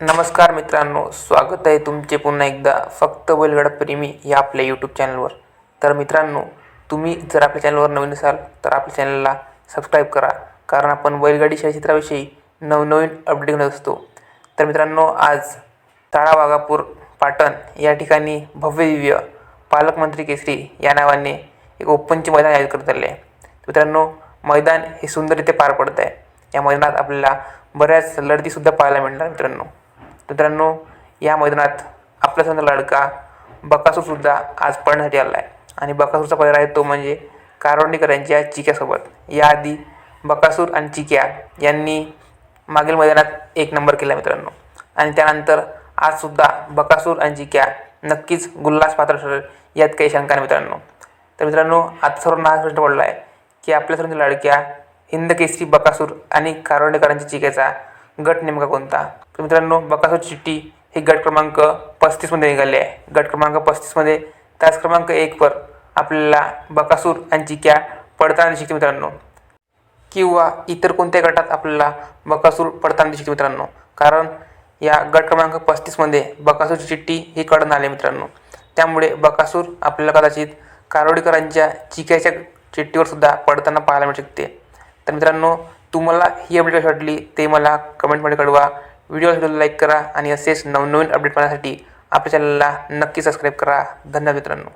नमस्कार मित्रांनो स्वागत आहे तुमचे पुन्हा एकदा फक्त बैलगाडा प्रेमी या आपल्या यूट्यूब चॅनलवर तर मित्रांनो तुम्ही जर आपल्या चॅनलवर नवीन असाल तर आपल्या चॅनलला सबस्क्राईब करा कारण आपण बैलगाडी क्षेत्राविषयी नवनवीन अपडेट घेत असतो. तर मित्रांनो आज ताळा वाघापूर पाटण या ठिकाणी भव्य दिव्य पालकमंत्री केसरी या नावाने एक ओपनचे मैदान आयोजित करण्यात आले आहे. मित्रांनो मैदान हे सुंदररीत्या पार पडत आहे. या मैदानात आपल्याला बऱ्याच लढतीसुद्धा पाहायला मिळणार मित्रांनो. मित्रांनो या मैदानात आपला संघ लाडका बकासूरसुद्धा आज पळण्यासाठी आला आहे आणि बकासूरचा पहिला आहे तो म्हणजे कारवंडीकर यांच्या चिक्यासोबत. याआधी बकासूर आणि चिक्या यांनी मागील मैदानात एक नंबर केला मित्रांनो. आणि त्यानंतर आजसुद्धा बकासूर आणि चिक्या नक्कीच गुल्लास पात्र ठरेल यात काही शंका नाही मित्रांनो. तर मित्रांनो आता सर्वांना हा प्रश्न पडला आहे की आपल्या सर्वांच्या लाडक्या हिंद केसरी बकासूर आणि कारवंडेकरांच्या चिक्याचा गट नेमका कोणता? तर मित्रांनो बकासूरची चिठ्ठी ही गट क्रमांक पस्तीसमध्ये निघाली आहे. गट क्रमांक पस्तीसमध्ये तास क्रमांक एकवर आपल्याला बकासूर आणि चिक्या पडताना दिसते मित्रांनो. किंवा इतर कोणत्याही गटात आपल्याला बकासूर पडताना दिसते मित्रांनो. कारण या गट क्रमांक पस्तीसमध्ये बकासूरची चिठ्ठी ही कडून आली मित्रांनो. त्यामुळे बकासूर आपल्याला कदाचित कारोडीकरांच्या चिक्याच्या चिठ्ठीवर सुद्धा पडताना पाहायला मिळू शकते. तर मित्रांनो तुम्हाला ही अपडेट कशी वाटली ते मला कमेंटमध्ये कळवा. व्हिडिओ लाईक करा आणि असेच नवनवीन अपडेट पाहण्यासाठी आपल्या चॅनलला नक्की सबस्क्राईब करा. धन्यवाद मित्रांनो.